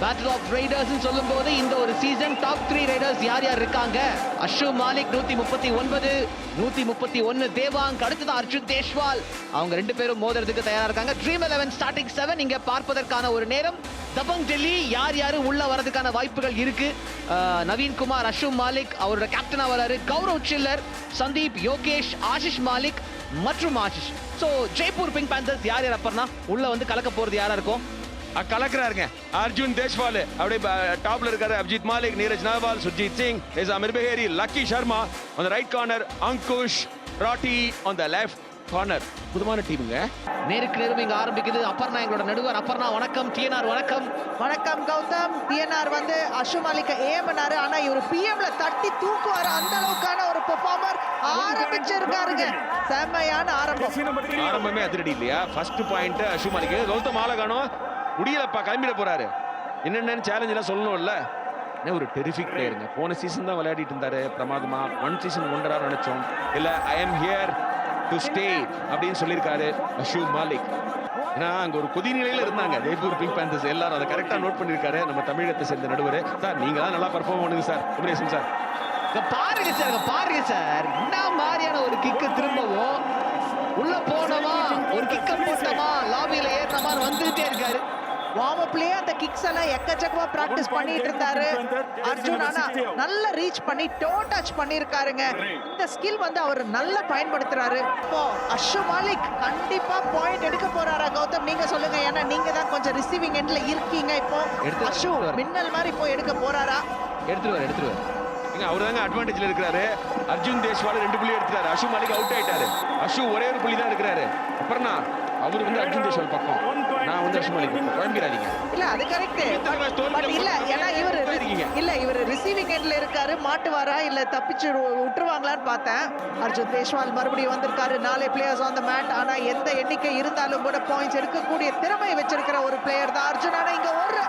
Battle of Riders சொல்லும் போது இந்த ஒரு சீசன் டாப் த்ரீ ரைடர்ஸ் யார் யார் இருக்காங்க? அஷு மாலிக் நூத்தி முப்பத்தி ஒன்பது நூத்தி முப்பத்தி ஒன்னு தேவாங் அடுத்தது அர்ஜுன் தேஷ்வால். அவங்க ரெண்டு பேரும் மோதுறதுக்கு தயாரா இருக்காங்க. ட்ரீம் எலவன் ஸ்டார்டிங் செவன் இங்க பார்ப்பதற்கான ஒரு நேரம். தபங் டெல்லி யார் யாரு உள்ள வரதுக்கான வாய்ப்புகள் இருக்கு? நவீன்குமார் நவீன் அஷு மாலிக் அவரோட கேப்டனா வராரு. கௌரவ் சில்லர் சந்தீப் யோகேஷ் ஆஷிஷ் மாலிக் மற்றும் Ashish. So Jaipur pink panthers யார் யார் அப்பர்னா? உள்ள வந்து கலக்க போறது யாரா இருக்கும்? கலக்குறாருங்க. அர்ஜுன் தேஷ்வால். அப்படியே டாப்ல இருக்காரு Abhijeet Malik Neeraj Narwal Surjeet Singh Nizam Mirbeheri Lucky Sharma the right corner Ankush Rathee. On the left corner புதுமான டீமுங்க. நேருக்கு நேரம் இங்க ஆரம்பிக்குது அப்பர்ணா எங்களோட நடுவர். அப்பர்ணா வணக்கம். டிஎன்ஆர் வணக்கம். வணக்கம் கௌதம். டிஎன்ஆர் வந்து அஷு மாலிக்க ஏமனாரு. ஆனா இவர் பிஎம்ல தட்டி தூக்குவாரு. அந்த அளவுக்கான ஒரு பெர்ஃபார்மர் ஆரம்பிச்சிருக்காருங்க. செம்மையான ஆரம்பம். ஆரம்பமே அதிரடி இல்லையா? ஃபர்ஸ்ட் பாயிண்ட் அஷு மாலிக் கௌதம் ஆலகானோ முடியலப்பா கிளம்பிட போறாரு. என்னென்னு சேலஞ்ச் எல்லாம் சொல்லணும்ல. என்ன ஒரு டெரிஃபிக் பிளேயருங்க போன சீசன் தான் விளையாடிட்டு இருந்தாரு பிரமாதமா. ஒன் சீசன் ஒன்றரா நினைச்சோம். இல்ல I am here to stay அப்படின்னு சொல்லியிருக்காரு அஷு மாலிக் ஏன்னா அங்க ஒரு கொதிநிலையில இருந்தாங்க. ஜெய்ப்பூர் பிங்க் பேந்தர்ஸ் எல்லாரும். அதை கரெக்டா நோட் பண்ணிருக்காரு நம்ம தமிழகத்தை சேர்ந்த நடுவர். சார் நீங்க தான் நல்லா பர்ஃபார்ம் பண்ணுங்க சார். குமரேசன் சார்? பாருங்க சார் பாருங்க சார். என்ன மாதிரியான ஒரு கிக்கு திரும்பவும் உள்ள போனோமா? ஒரு கிக்க போட்டோமா? லாபியில ஏறினமா வந்துட்டே இருக்காரு. வார்ம் அப்லயே அந்த கிக்ஸ் எல்லாம் எக்கச்சக்கமா பிராக்டிஸ் பண்ணிட்டு இருந்தாரு. அர்ஜுன் ஆனா நல்ல ரீச் பண்ணி டோ டச் பண்ணிருக்காருங்க. இந்த ஸ்கில் வந்து அவர் நல்லா பயன்படுத்துறாரு. இப்போ அஷு மாலிக் கண்டிப்பா பாயிண்ட் எடுக்க போறாரா கௌதம்? நீங்க சொல்லுங்க. ஏன்னா நீங்க தான் கொஞ்சம் ரிசீவிங் எண்ட்ல இருக்கீங்க இப்போ. அஷு மின்னல் மாதிரி போய் எடுக்க போறாரா? எடுத்துருவாரு எடுத்துருவாரு. ஏங்க அவர் தாங்க அட்வான்டேஜ்ல இருக்கிறாரு. அர்ஜுன் தேஷ்வால் ரெண்டு புள்ளி எடுத்துட்டாரு. அஷு மாலிக் அவுட் ஆயிட்டாரு. அஷு ஒரே ஒரு புள்ளி தான் இருக்கிறாரு அப்புறம்னா அவர் வந்து அர்ஜுன் தேஷ்வால் பக்கம். நான் வந்து அஷு மாலிக் குழம்பிடாதீங்க. இல்ல அது கரெக்ட் இல்ல ஏன்னா இவர். இல்ல இவர் ரிசீவிங் எண்ட்ல இருக்காரு. மாட்டுவாரா இல்ல தப்பிச்சு விட்டுருவாங்களான்னு பார்த்தேன். அர்ஜுன் தேஷ்வால் மறுபடியும் வந்திருக்காரு. நாலே பிளேயர்ஸ் ஆன் த மேட் ஆனா எந்த எண்ணிக்கை இருந்தாலும் கூட பாயிண்ட்ஸ் எடுக்கக்கூடிய திறமை வச்சிருக்கிற ஒரு பிளேயர் தான் அர்ஜுன். ஆனா இங்க ஒரு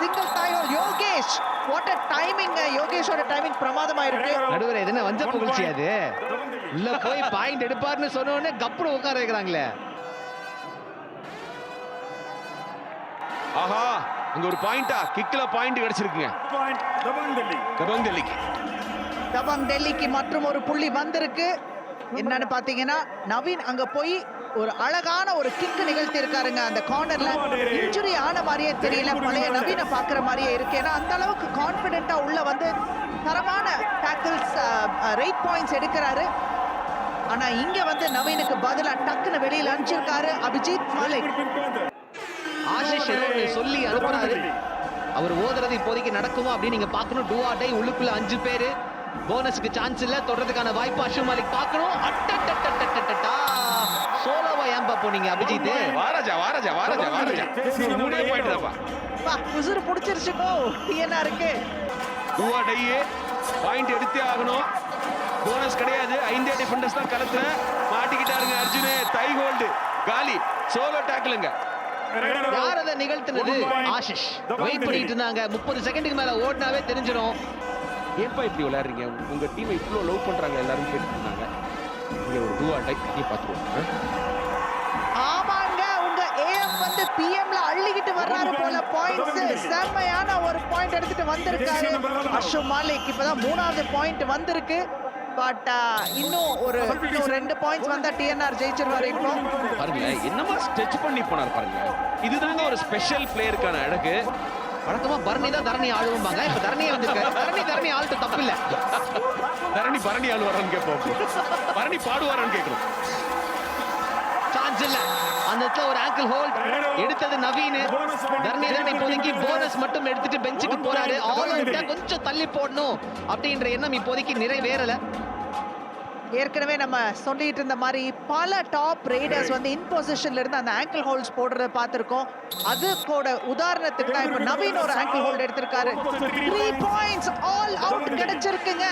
சிங்கிள் தாயோ யோகேஷ். வாட் டைமிங் யோகேஷோட டைமிங் பிரமாதமா இருக்கு நடுவர் என்ன வஞ்ச புகழ்ச்சி அது? உள்ள போய் பாயிண்ட் எடுப்பாருன்னு சொன்ன உடனே கப்புனு உட்கார வைக்கிறாங்களே. ஆஹா அங்க ஒரு பாயிண்டா கிக்ல பாயிண்ட் கிடைச்சிருக்குங்க. Point Dabang Delhi. கபங் டெல்லிக்கு தபங் டெல்லிக்கு மற்றும் ஒரு புள்ளி வந்திருக்கு. என்னன்னு பாத்தீங்கன்னா நவீன் அங்க போய் ஒரு அழகான ஒரு கிக் நிகழ்த்தி இருக்காருங்க அந்த கார்னர்ல இன்ஜுரி ஆன மாதிரியே தெரியல. பழைய நவீன பாக்குற மாதிரியே இருக்கு. ஏன்னா அந்த அளவுக்கு கான்பிடென்ட்டா உள்ள வந்து தரமான டேக்கிள்ஸ் ரைட் பாயிண்ட்ஸ் எடுக்கிறாரு. ஆனா இங்க வந்து நவீனுக்கு பதிலா டக்குன்னு வெளியில அனுப்பிச்சிருக்காரு அபிஜித் மாலிக். ஆஷிஷ் சொல்லி அனுப்புறாரு. அவர் ஓதுறது இப்போதைக்கு நடக்குமா அப்படின்னு நீங்க பார்க்கணும். டூ ஆர் டை உள்ளுக்குள்ள அஞ்சு பேரு. போனஸ்க்கு சான்ஸ் இல்ல. தொடர்றதுக்கான வாய்ப்பு அஷு மாலிக் பார்க்கணும். அட்டட்டட்டட்டட்டட்டா சோலோவா ஏன்பா போனீங்க அபிஜித்? வாராஜா வாராஜா வாராஜா வாராஜா மூணே பாயிண்ட் தான்ப்பா பா. உசுறு பிடிச்சிருச்சுக்கோ டிஎன்ஆருக்கு டூவா டையே பாயிண்ட் எடுத்தே ஆகணும். போனஸ் கிடையாது. ஐந்தே டிஃபெண்டர்ஸ் தான் களத்துல மாட்டிக்கிட்டாருங்க அர்ஜுனே. தை ஹோல்டு காலி. சோலோ டேக்கிளுங்க யார் அதை நிகழ்த்தினது? ஆஷிஷ். வெயிட் பண்ணிட்டு இருந்தாங்க. முப்பது செகண்டுக்கு மேல ஓடினாவே தெரிஞ்சிடும். ஏன்பா இப்படி விளையாடுறீங்க? உங்க டீமை இவ்வளோ லவ் பண்றாங்க எல்லாரும் கேட்டுட்டு இருந்தாங்க. இங்க ஒரு டை கட்டி பார்த்துருவோம் ஆமாங்க உங்க ஏஎம் வந்து பிஎம்ல அள்ளிக்கிட்டு வர்றாரு போல பாயிண்ட்ஸ் செம்மையான ஒரு பாயிண்ட் எடுத்துட்டு வந்திருக்காரு. அஷு மாலிக் இப்பதான் மூணாவது பாயிண்ட் வந்திருக்கு. பட் இன்னும் ஒரு ரெண்டு பாயிண்ட்ஸ் வந்தா டிஎன்ஆர் ஜெயிச்சிருவாரு இப்போ பாருங்க என்னமா ஸ்ட்ரெச் பண்ணி போனார் பாருங்க. இதுதாங்க ஒரு ஸ்பெஷல் பிளேயருக்கான அழகு. வழக்கமா பரணி தான் தரணி ஆளுவாங்க இப்ப தரணியே வந்திருக்காரு தரணி தரணி ஆள்கிட்ட தப்பு இல்ல. தரணி பரணி ஆள் வரான்னு கேட்போம். பரணி பாடுவாரான்னு கேட்கணும். சான்ஸ் இல்ல. அந்த இடத்துல ஒரு ஆங்கிள் ஹோல்ட் எடுத்தது நவீன். தர்ணி தான் இப்போதைக்கு போனஸ் மட்டும் எடுத்துட்டு பெஞ்சுக்கு போறாரு. ஆல் கொஞ்சம் தள்ளி போடணும் அப்படின்ற எண்ணம் இப்போதைக்கு நிறைவேறல. ஏற்கனவே நம்ம சொல்லிட்டு இருந்த மாதிரி பல டாப் ரைடர்ஸ் வந்து இன் பொசிஷன்ல இருந்து அந்த ஆங்கிள் ஹோல்ட்ஸ் போடுறத பார்த்திருக்கோம். அது கூட உதாரணத்துக்கு தான் இப்போ நவீன் ஒரு ஆங்கிள் ஹோல்ட் எடுத்திருக்காரு. Three points all out கிடைச்சிருக்குங்க.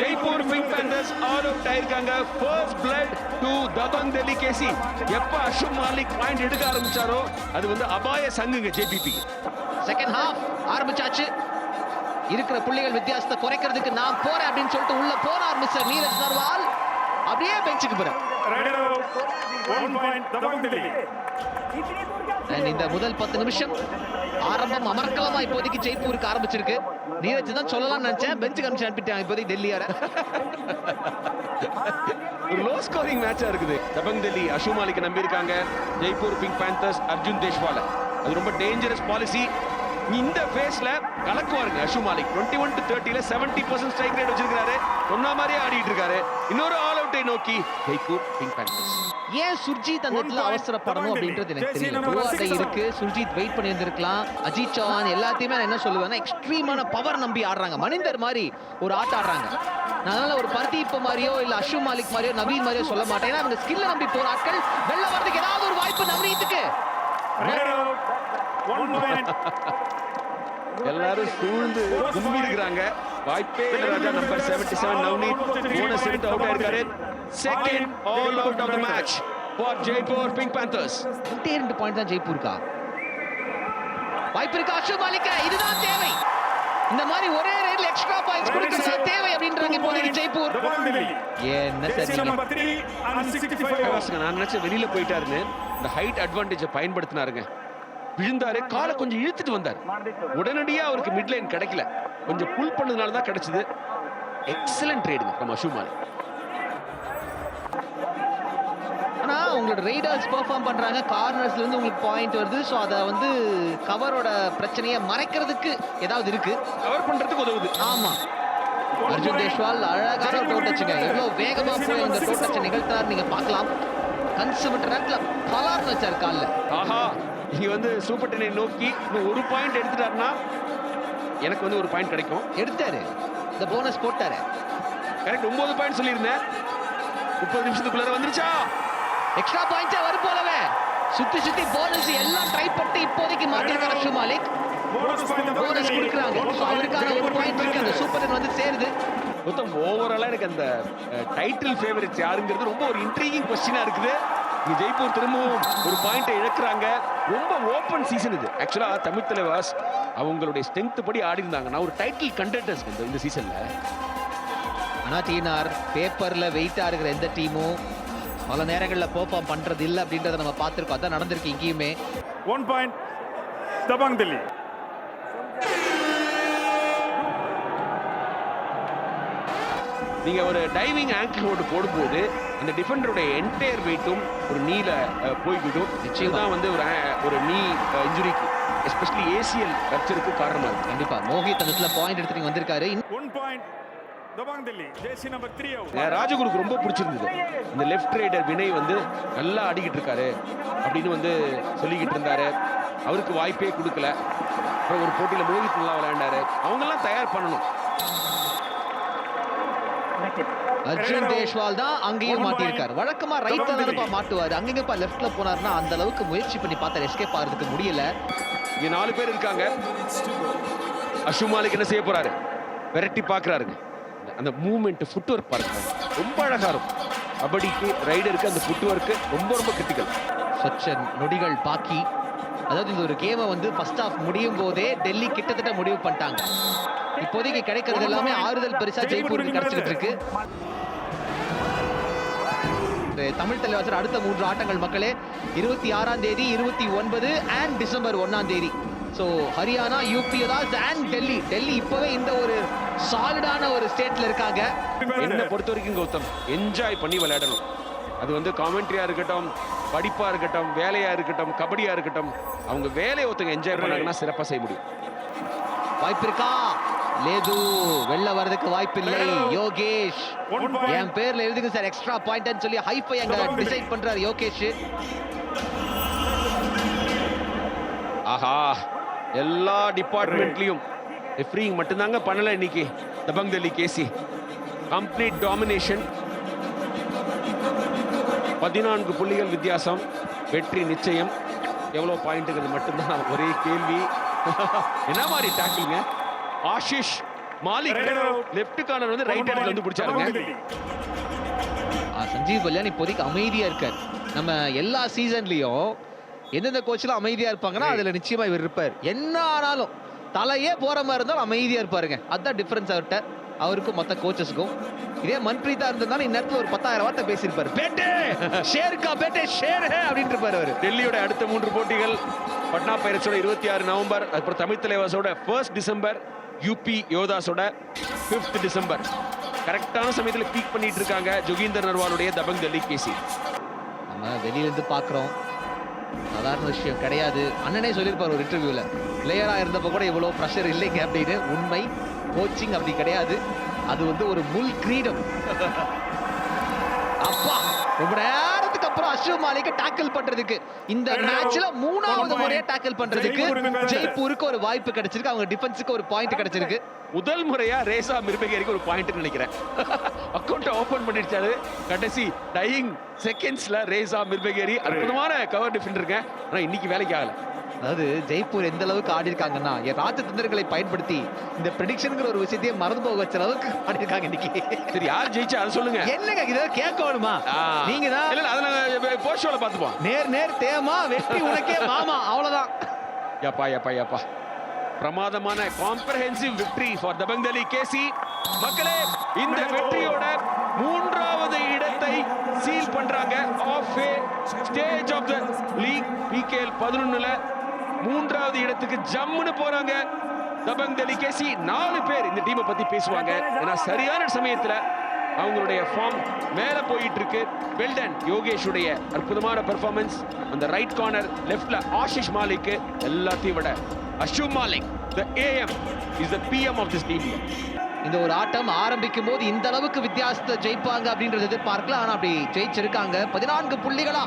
Jaipur pink panthers all out ஆயிருக்காங்க. First blood to Dabang Delhi KC எப்ப அஷு மாலிக் பாயிண்ட் எடுக்க ஆரம்பிச்சாரோ அது வந்து அபாய சங்குங்க ஜேபிபி செகண்ட் ஹாஃப் ஆரம்பிச்சாச்சு. இருக்கிற புள்ளிகள் வித்தியாசத்தை குறைக்கிறதுக்கு நான் போறேன் அப்படின்னு சொல்லிட்டு உள்ள போனார் மிஸ்டர் நீரஜ் நர்வால் அப்படியே பெஞ்சுக்கு போறேன் இந்த முதல் பத்து நிமிஷம் ஆரம்பம் அமர்க்கலமா இப்போதைக்கு ஜெய்ப்பூருக்கு ஆரம்பிச்சிருக்கு. நீரஜ் தான் சொல்லலாம்னு நினைச்சேன். பெஞ்சுக்கு அனுப்பிச்சு அனுப்பிட்டாங்க இப்போதைக்கு டெல்லியார. ஒரு லோ ஸ்கோரிங் மேட்சா இருக்குது. தபங் டெல்லி அஷு மாலிக் நம்பி இருக்காங்க ஜெய்ப்பூர் பிங்க் பேந்தர்ஸ் அர்ஜுன் தேஷ்வால. அது ரொம்ப டேஞ்சரஸ் பாலிசி இந்த ஃபேஸ்ல கலக்குவாருங்க. Ashu Malik twenty one to தேர்ட்டில seventy percent strike rate வச்சிருக்காரு சொன்ன மாதிரியே ஆடிட்டு இருக்காரு. இன்னொரு ஆல் அவுட்டை நோக்கி ஜெய்ப்பூர் பிங்க் பேந்தர்ஸ் ஏன் சுர்ஜித் அந்த இடத்துல அவசரப்படணும் அப்படின்றது எனக்கு தெரியல. இருக்கு. சுர்ஜித் வெயிட் பண்ணி இருந்திருக்கலாம் அஜித் சௌஹான் எல்லாத்தையுமே நான் என்ன சொல்லுவேன்னா எக்ஸ்ட்ரீமான பவர் நம்பி ஆடுறாங்க. மனிதர் மாதிரி ஒரு ஆட்டம் ஆடுறாங்க. அதனால ஒரு பர்தீப் மாதிரியோ இல்ல அஷு மாலிக் மாதிரியோ நவீன் மாதிரியோ சொல்ல மாட்டேன். ஏன்னா அவங்க ஸ்கில்ல நம்பி போற ஆட்கள் வெளில வரதுக்கு ஏதாவது ஒரு வாய்ப்பு நவீனத்துக்கு. எல்லாரும் சூழ்ந்து கும்பி இருக்கிறாங்க வாய்ப்பே ராஜா நம்பர் 77 நவ்னீத் போனஸ் எடுத்து அவுட் ஆயிருக்காரு. Second all out of the match for Jaipur pink panthers ரெண்டே ரெண்டு பாயிண்ட் தான் ஜெய்ப்பூருக்கா? வாய்ப்பு இருக்கா? அஷு மாலிக்க இதுதான் தேவை. இந்த மாதிரி ஒரே ரேட்ல எக்ஸ்ட்ரா பாயிண்ட்ஸ் கொடுக்கறது தேவை அப்படின்றாங்க இப்போதைக்கு ஜெய்ப்பூர். என்ன sir number three and 65 over. பசங்க நான் நினைச்ச வெளியில போயிட்டாருன்னு. இந்த ஹைட் அட்வான்டேஜை பயன்படுத்தினாருங்க. விழுந்தாரு காலை கொஞ்சம் இழுத்துட்டு வந்தார். உடனடியா அவருக்கு மிட் லைன் கிடைக்கல. கொஞ்சம் புல் பண்ணதுனால தான் கிடைச்சது. எக்ஸலன்ட் ட்ரேடுங்க நம்ம அஷு மாலிக் ஆனா உங்களோட ரைடர்ஸ் பெர்ஃபார்ம் பண்றாங்க. கார்னர்ஸ்ல இருந்து உங்களுக்கு பாயிண்ட் வருது. சோ அத வந்து கவரோட பிரச்சனையை மறைக்கிறதுக்கு ஏதாவது இருக்கு? கவர் பண்றதுக்கு உதவுது. ஆமா. அர்ஜுன் தேஷ்வால் அழகான டோ டச்சுங்க எவ்வளவு வேகமா போய் அந்த டோ டச்சை நிகழ்த்தாரு நீங்க பார்க்கலாம். கன்சு நேரத்துல பலார்னு வச்சாரு கால்ல. ஆஹா. இங்க வந்து சூப்பர் டென்னை நோக்கி இன்னும் ஒரு பாயிண்ட் எடுத்துட்டாருன்னா எனக்கு வந்து ஒரு பாயிண்ட் கிடைக்கும். எடுத்தாரு. இந்த போனஸ் போட்டாரு. கரெக்ட் ஒன்பது பாயிண்ட் சொல்லியிருந்தேன். முப்பது நிமிஷத்துக்குள்ள வந்துருச்சா? எக்ஸ்ட்ரா பாயிண்ட்ஸே வரும் போலவே. சுத்தி சுத்தி போனஸ் எல்லாம் ட்ரை பண்ணி இப்போதைக்கு மாத்திருக்காரு அஷு மாலிக். போனஸ். கொடுக்குறாங்க. அவருக்கான ஒரு பாயிண்ட் இருக்கு. அந்த. சூப்பர் வந்து சேருது. மொத்தம் ஓவராலா எனக்கு அந்த டைட்டில் ஃபேவரட்ஸ் யாருங்கிறது ரொம்ப ஒரு இன்ட்ரீகிங் கொஸ்டினா இருக்குது. இங்க ஜெய்ப்பூர் திரும்பவும் ஒரு பாயிண்டை இழக்கிறாங்க. ரொம்ப ஓப்பன் சீசன் இது. ஆக்சுவலா தமிழ் தலைவாஸ் அவங்களுடைய ஸ்ட்ரென்த் படி ஆடி இருந்தாங்க. நான் ஒரு டைட்டில் கண்டென்டர்ஸ் இந்த இந்த சீசன்ல ஆனா டிஎன்ஆர் பேப்பர்ல வெயிட்டா இருக்கிற எந்த டீமும் பல நேரங்கள்ல பெர்ஃபார்ம் பண்றது இல்ல அப்படின்றத நம்ம பார்த்திருக்கோம். அதான் நடந்திருக்கு இங்கேயுமே. One point. Dabang Delhi. நீங்க ஒரு டைவிங் ஆங்கிள் ரோடு போடும்போது அந்த டிஃபெண்டருடைய என்டையர் வெயிட்டும் ஒரு நீல போய்விடும். நிச்சயமா. வந்து ஒரு ஒரு நீ இன்ஜுரிக்கு எஸ்பெஷலி ஏசிஎல் ரப்சருக்கு காரணமா இருக்கு கண்டிப்பா. மோஹித் அந்த பாயிண்ட் எடுத்து நீங்க வந்திருக்காரு. out. அஹ் ராஜகுருக்கு ரொம்ப பிடிச்சிருந்தது. இந்த லெஃப்ட் ரைடர் வினய் வந்து நல்லா ஆடிக்கிட்டு இருக்காரு அப்படின்னு வந்து சொல்லிக்கிட்டு இருந்தாரு. அவருக்கு வாய்ப்பே கொடுக்கல. அப்புறம் ஒரு போட்டியில மோகித் நல்லா விளையாண்டாரு. அவங்கெல்லாம் தயார் பண்ணணும். அர்ஜுன் தேஷ்வால் தான் அங்கேயும் மாட்டியிருக்காரு. வழக்கமா ரைட்ல தானப்பா மாட்டுவாரு. அங்கங்கப்பா லெஃப்ட்ல போனாருன்னா அந்த அளவுக்கு முயற்சி பண்ணி பார்த்தாரு. எஸ்கேப் ஆகிறதுக்கு முடியல. இங்க நாலு பேர் இருக்காங்க. அஷு மாலிக் என்ன செய்ய போறாரு? விரட்டி பாக்குறாருங்க அந்த மூவ்மெண்ட் ஃபுட் ஒர்க் பாருங்க. ரொம்ப அழகா இருக்கும். கபடிக்கு ரைடருக்கு அந்த ஃபுட் ஒர்க் ரொம்ப ரொம்ப கிரிட்டிக்கல் சொச்ச நொடிகள் பாக்கி. அதாவது இந்த ஒரு கேமை வந்து ஃபர்ஸ்ட் ஹாஃப் முடியும் போதே டெல்லி கிட்டத்தட்ட முடிவு பண்ணிட்டாங்க. இப்போதைக்கு கிடைக்கிறது எல்லாமே ஆறுதல் பெருசா ஜெய்ப்பூருக்கு கிடைச்சிட்டு இருக்கு. தமிழ் தலைவாசர் அடுத்த மூன்று ஆட்டங்கள் மக்களே. இருபத்தி ஆறாம் தேதி இருபத்தி ஒன்பது அண்ட் டிசம்பர் ஒன்னாம் தேதி. So Haryana UP and Delhi. Delhi இப்பவே இந்த ஒரு சாலிடான ஒரு ஸ்டேட்ல இருக்காங்க. என்ன பொறுத்த வரைக்கும் கௌதம்? என்ஜாய் பண்ணி விளையாடணும். அது வந்து காமெண்ட்ரியா இருக்கட்டும் படிப்பா இருக்கட்டும் வேலையா இருக்கட்டும் கபடியா இருக்கட்டும் அவங்க வேலையை ஒருத்தங்க என்ஜாய் பண்ணாங்கன்னா சிறப்பா செய்ய முடியும். வாய்ப்பு இருக்கா? லேது வெளில வர்றதுக்கு வாய்ப்பு இல்லை யோகேஷ். என் பேர்ல எழுதுங்க சார் எக்ஸ்ட்ரா பாயிண்ட் சொல்லி ஹைஃபை அங்க டிசைட் பண்றாரு யோகேஷ். ஆஹா எல்லா டிபார்ட்மெண்ட்லயும் ரெஃப்ரிங் மட்டும்தாங்க பண்ணல இன்னைக்கு. Dabang Delhi KC. Complete domination பதினான்கு புள்ளிகள் வித்தியாசம். வெற்றி நிச்சயம். எவ்வளவு பாயிண்ட்டுங்கிறது மட்டும்தான். ஒரே கேள்வி. என்ன மாதிரி டேக்கிள்ங்க ஆஷிஷ் மாலிக் லெஃப்ட் கார்னர் வந்து ரைட் ஹேண்ட்ல வந்து பிடிச்சாருங்க சஞ்சீவ் கல்யாண் இப்போதைக்கு அமைதியா இருக்கார். நம்ம எல்லா சீசன்லயும் எந்தெந்த கோச்லாம் அமைதியா இருப்பாங்கன்னா அதுல நிச்சயமா இவர் இருப்பார். என்ன ஆனாலும் தலையே போற மாதிரி இருந்தாலும் அமைதியா இருப்பாருங்க. அதான் டிஃபரன்ஸ் அவர்கிட்ட. அவருக்கும் மொத்த கோச்சஸ்க்கும் இதே மன்பிரீதா இருந்திருந்தாலும் இந்நேரத்துல ஒரு பத்தாயிரம் வார்த்தை பேசியிருப்பாரு. பேட்டே! ஷேர்கா பேட்டே ஷேர் ஹே அப்படின்ட்டு இருப்பாரு அவரு. டெல்லியோட அடுத்த மூன்று போட்டிகள் பட்னா பைரட்ஸோட இருபத்தி ஆறு நவம்பர் அப்புறம் தமிழ் தலைவாசோட ஃபர்ஸ்ட் டிசம்பர் யூபி யோதாஸோட ஃபிஃப்த் டிசம்பர் கரெக்டான சமயத்தில் பீக் பண்ணிட்டு இருக்காங்க ஜோகீந்தர் நர்வாலுடைய தபங் டெல்லி கேசி நம்ம வெளியில இருந்து சாதாரண விஷயம் கிடையாது. அண்ணனே சொல்லியிருப்பார் ஒரு இன்டர்வியூவில் பிளேயராக இருந்தப்ப கூட இவ்வளோ ப்ரெஷர் இல்லைங்க அப்படின்னு. உண்மை. கோச்சிங் அப்படி கிடையாது. அது வந்து ஒரு முல் கிரீடம். அப்பா ரொம்ப அஷ்ரப் மாலிக்க டாக்கிள் பண்றதுக்கு. இந்த மேட்ச்ல மூணாவது முறையா டாக்கிள் பண்றதுக்கு ஜெய்ப்பூருக்கு ஒரு வாய்ப்பு கிடைச்சிருக்கு. அவங்க டிஃபென்ஸுக்கு ஒரு பாயிண்ட் கிடைச்சிருக்கு. முதல் முறையா ரேசா மிர்பகேரிக்கு ஒரு பாயிண்ட் நினைக்கிறேன். அக்கௌண்ட் ஓபன் பண்ணிடுச்சாரு கடைசி டையிங் செகண்ட்ஸ்ல ரேசா மிர்பகேரி அற்புதமான கவர் டிஃபெண்டருங்க ஆனா இன்னைக்கு வேலைக்கு ஆகல. அதாவது ஜெய்ப்பூர் எந்த அளவுக்கு ஆடி இருக்காங்கன்னா என் ராஜதந்திரங்களை பயன்படுத்தி இந்த ப்ரெடிக்ஷனுங்கிற ஒரு விஷயத்தையே மறந்து போக வச்ச அளவுக்கு ஆடி இருக்காங்க இன்னைக்கு. சரி யார் ஜெயிச்சா அதை சொல்லுங்க. என்னங்க இதை கேட்கணுமா? ஆ. நீங்க தான் இல்ல அதை நாங்க போஸ்ட் ஷோல பாத்துப்போம் நேர் நேர் தேமா வெற்றி உனக்கே மாமா அவ்வளவுதான். யப்பா யப்பா யப்பா பிரமாதமான comprehensive victory for Dabang Delhi KC. மக்களே இந்த வெற்றியோட மூன்றாவது இடத்தை சீல் பண்றாங்க. Of stage of the league PKL பதினொன்னுல. மூன்றாவது இடத்துக்கு ஜம்முன்னு போறாங்க. தபங் தெலிகேசி நாலு பேர் இந்த டீமை பத்தி பேசுவாங்க. ஏன்னா சரியான சமயத்துல அவங்களுடைய ஃபார்ம் மேல போயிட்டு இருக்கு வெல்டன் யோகேஷுடைய அற்புதமான பெர்ஃபார்மன்ஸ் அந்த ரைட் கார்னர் லெஃப்ட்ல ஆஷிஷ் மாலிக் எல்லாத்தையும் விட Ashu Malik the AM is the PM of this team இந்த ஒரு ஆட்டம் ஆரம்பிக்கும் போது இந்த அளவுக்கு வித்தியாசத்தை ஜெயிப்பாங்க அப்படின்றது எதிர்பார்க்கல. ஆனா அப்படி ஜெயிச்சிருக்காங்க. பதினான்கு புள்ளிகளா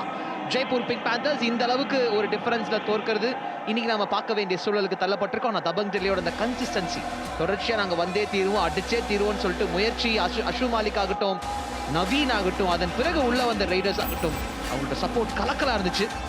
ஜெய்ப்பூர் பிங்க் பேந்தர்ஸ் இந்த அளவுக்கு ஒரு டிஃபரன்ஸ்ல தோற்கிறது. இன்னைக்கு நாம பார்க்க வேண்டிய சூழலுக்கு தள்ளப்பட்டிருக்கோம். ஆனால் தபங் டெல்லியோட அந்த கன்சிஸ்டன்சி தொடர்ச்சியாக நாங்கள் வந்தே தீருவோம் அடிச்சே தீருவோம்னு சொல்லிட்டு முயற்சி அஷு அஷு மாலிக் ஆகட்டும் நவீன் ஆகட்டும் அதன் பிறகு உள்ள வந்த ரைடர்ஸ் ஆகட்டும் அவங்களோட சப்போர்ட் கலக்கலா இருந்துச்சு.